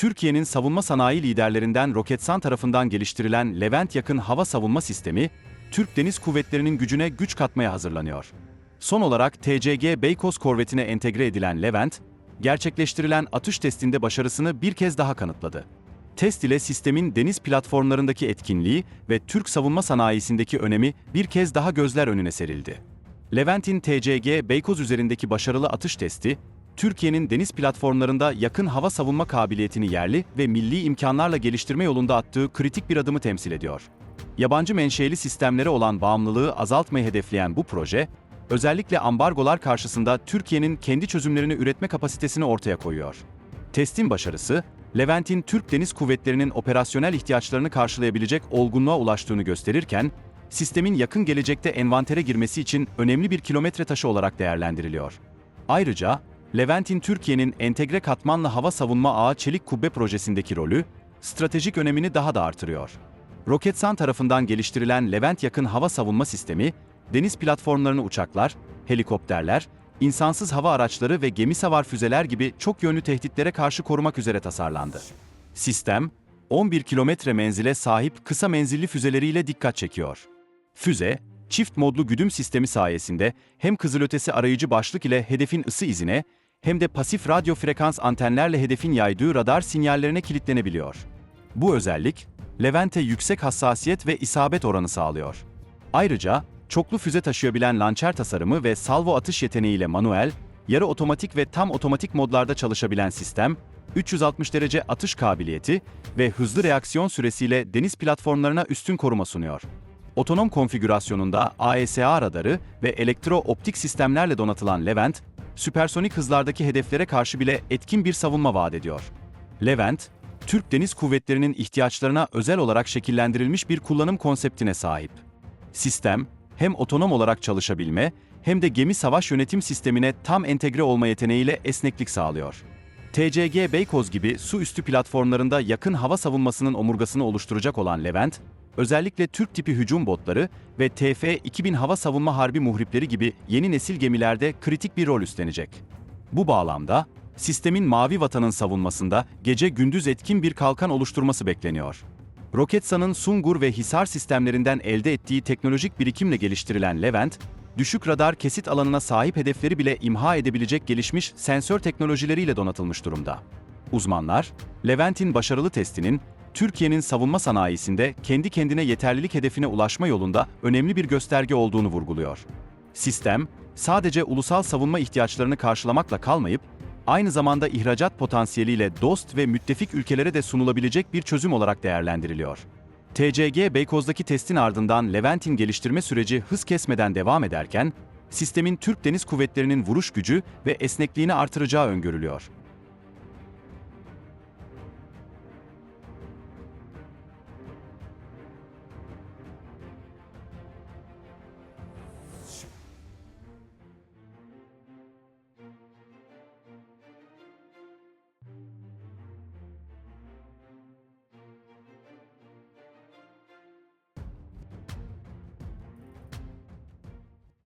Türkiye'nin savunma sanayi liderlerinden Roketsan tarafından geliştirilen Levent yakın hava savunma sistemi, Türk Deniz Kuvvetleri'nin gücüne güç katmaya hazırlanıyor. Son olarak TCG Beykoz korvetine entegre edilen Levent, gerçekleştirilen atış testinde başarısını bir kez daha kanıtladı. Test ile sistemin deniz platformlarındaki etkinliği ve Türk savunma sanayisindeki önemi bir kez daha gözler önüne serildi. Levent'in TCG Beykoz üzerindeki başarılı atış testi, Türkiye'nin deniz platformlarında yakın hava savunma kabiliyetini yerli ve milli imkanlarla geliştirme yolunda attığı kritik bir adımı temsil ediyor. Yabancı menşeli sistemlere olan bağımlılığı azaltmayı hedefleyen bu proje, özellikle ambargolar karşısında Türkiye'nin kendi çözümlerini üretme kapasitesini ortaya koyuyor. Testin başarısı, Levent'in Türk Deniz Kuvvetleri'nin operasyonel ihtiyaçlarını karşılayabilecek olgunluğa ulaştığını gösterirken, sistemin yakın gelecekte envantere girmesi için önemli bir kilometre taşı olarak değerlendiriliyor. Ayrıca, Levent'in Türkiye'nin entegre katmanlı hava savunma ağı çelik kubbe projesindeki rolü, stratejik önemini daha da artırıyor. Roketsan tarafından geliştirilen Levent yakın hava savunma sistemi, deniz platformlarını uçaklar, helikopterler, insansız hava araçları ve gemi savar füzeler gibi çok yönlü tehditlere karşı korumak üzere tasarlandı. Sistem, 11 kilometre menzile sahip kısa menzilli füzeleriyle dikkat çekiyor. Füze, çift modlu güdüm sistemi sayesinde hem kızılötesi arayıcı başlık ile hedefin ısı izine hem de pasif radyo frekans antenlerle hedefin yaydığı radar sinyallerine kilitlenebiliyor. Bu özellik, Levent'e yüksek hassasiyet ve isabet oranı sağlıyor. Ayrıca, çoklu füze taşıyabilen lançer tasarımı ve salvo atış yeteneğiyle manuel, yarı otomatik ve tam otomatik modlarda çalışabilen sistem, 360 derece atış kabiliyeti ve hızlı reaksiyon süresiyle deniz platformlarına üstün koruma sunuyor. Otonom konfigürasyonunda AESA radarı ve elektro-optik sistemlerle donatılan Levent, süpersonik hızlardaki hedeflere karşı bile etkin bir savunma vaat ediyor. Levent, Türk Deniz Kuvvetleri'nin ihtiyaçlarına özel olarak şekillendirilmiş bir kullanım konseptine sahip. Sistem, hem otonom olarak çalışabilme hem de gemi savaş yönetim sistemine tam entegre olma yeteneğiyle esneklik sağlıyor. TCG Beykoz gibi su üstü platformlarında yakın hava savunmasının omurgasını oluşturacak olan Levent, özellikle Türk tipi hücum botları ve TF-2000 hava savunma harbi muhripleri gibi yeni nesil gemilerde kritik bir rol üstlenecek. Bu bağlamda, sistemin Mavi Vatan'ın savunmasında gece gündüz etkin bir kalkan oluşturması bekleniyor. Roketsan'ın Sungur ve Hisar sistemlerinden elde ettiği teknolojik birikimle geliştirilen Levent, düşük radar kesit alanına sahip hedefleri bile imha edebilecek gelişmiş sensör teknolojileriyle donatılmış durumda. Uzmanlar, Levent'in başarılı testinin Türkiye'nin savunma sanayisinde kendi kendine yeterlilik hedefine ulaşma yolunda önemli bir gösterge olduğunu vurguluyor. Sistem, sadece ulusal savunma ihtiyaçlarını karşılamakla kalmayıp, aynı zamanda ihracat potansiyeliyle dost ve müttefik ülkelere de sunulabilecek bir çözüm olarak değerlendiriliyor. TCG Beykoz'daki testin ardından Levent'in geliştirme süreci hız kesmeden devam ederken, sistemin Türk Deniz Kuvvetleri'nin vuruş gücü ve esnekliğini artıracağı öngörülüyor.